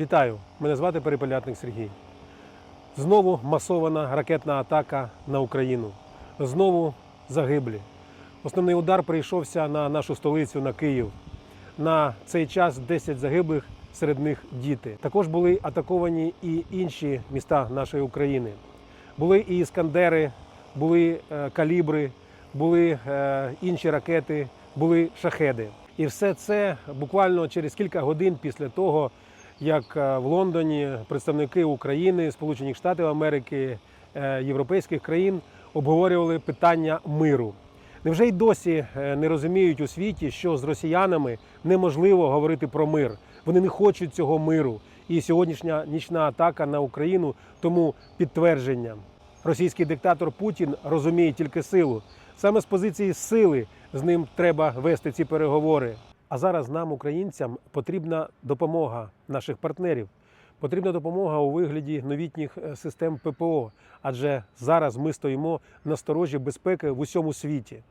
Вітаю! Мене звати Перепелятник Сергій. Знову масована ракетна атака на Україну. Знову загиблі. Основний удар прийшовся на нашу столицю, на Київ. На цей час 10 загиблих, серед них діти. Також були атаковані і інші міста нашої України. Були і іскандери, були е, калібри, були е, інші ракети, були шахеди. І все це буквально через кілька годин після того, як е, в Лондоні представники України, Сполучених Штатів Америки, е, європейських країн обговорювали питання миру. Невже й досі е, не розуміють у світі, що з росіянами неможливо говорити про мир? Вони не хочуть цього миру. І сьогоднішня нічна атака на Україну тому підтвердження. Російський диктатор Путін розуміє тільки силу. Саме з позиції сили з ним треба вести ці переговори. А зараз нам, українцям, потрібна допомога наших партнерів. Потрібна допомога у вигляді новітніх е, систем ППО, адже зараз ми стоїмо на сторожі безпеки в усьому світі.